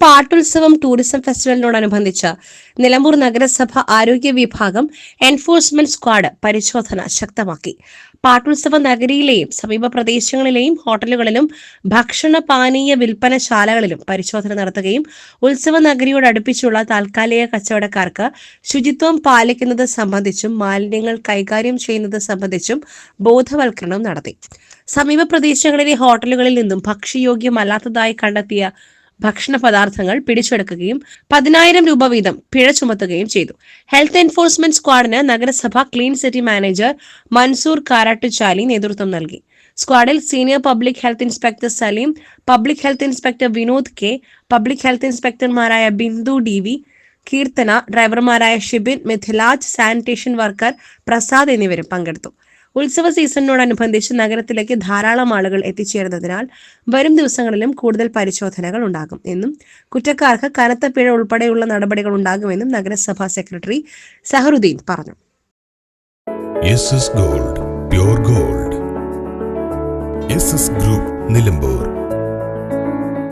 പാട്ടുത്സവം tourism ഫെസ്റ്റിവലിനോടനുബന്ധിച്ച് Nilambur നഗരസഭ ആരോഗ്യ വിഭാഗം എൻഫോഴ്സ്മെന്റ് സ്ക്വാഡ് പരിശോധന ശക്തമാക്കി. പാട്ടുത്സവ നഗരിയിലെയും സമീപ പ്രദേശങ്ങളിലെയും ഹോട്ടലുകളിലും ഭക്ഷണ പാനീയ വിൽപ്പനശാലകളിലും പരിശോധന നടത്തുകയും ഉത്സവ നഗരിയോട് അടുപ്പിച്ചുള്ള താൽക്കാലിക കച്ചവടക്കാർക്ക് ശുചിത്വം പാലിക്കുന്നത് സംബന്ധിച്ചും മാലിന്യങ്ങൾ കൈകാര്യം ചെയ്യുന്നത് സംബന്ധിച്ചും ബോധവൽക്കരണം നടത്തി. സമീപ പ്രദേശങ്ങളിലെ ഹോട്ടലുകളിൽ നിന്നും ഭക്ഷ്യയോഗ്യമല്ലാത്തതായി കണ്ടെത്തിയ ഭക്ഷണ പദാർത്ഥങ്ങൾ പിടിച്ചെടുക്കുകയും പതിനായിരം രൂപ വീതം പിഴ ചുമത്തുകയും ചെയ്തു. ഹെൽത്ത് എൻഫോഴ്സ്മെന്റ് സ്ക്വാഡിന് നഗരസഭ clean city manager Mansoor Karattuchali നേതൃത്വം നൽകി. സ്ക്വാഡിൽ senior public health inspector Saleem public health inspector Vinod K public health ഇൻസ്പെക്ടർമാരായ Bindu D V Keerthana ഡ്രൈവർമാരായ ഷിബിൻ മിഥിലാജ് സാനിറ്റേഷൻ വർക്കർ പ്രസാദ് എന്നിവരും പങ്കെടുത്തു. ഉത്സവ സീസണിനോടനുബന്ധിച്ച് നഗരത്തിലേക്ക് ധാരാളം ആളുകൾ എത്തിച്ചേരുന്നതിനാൽ വരും ദിവസങ്ങളിലും കൂടുതൽ പരിശോധനകൾ ഉണ്ടാകും എന്നും കുറ്റക്കാർക്ക് കനത്ത പിഴ ഉൾപ്പെടെയുള്ള നടപടികൾ ഉണ്ടാകുമെന്നും നഗരസഭാ സെക്രട്ടറി സഹറുദ്ദീൻ പറഞ്ഞു. Gold gold group Nilambur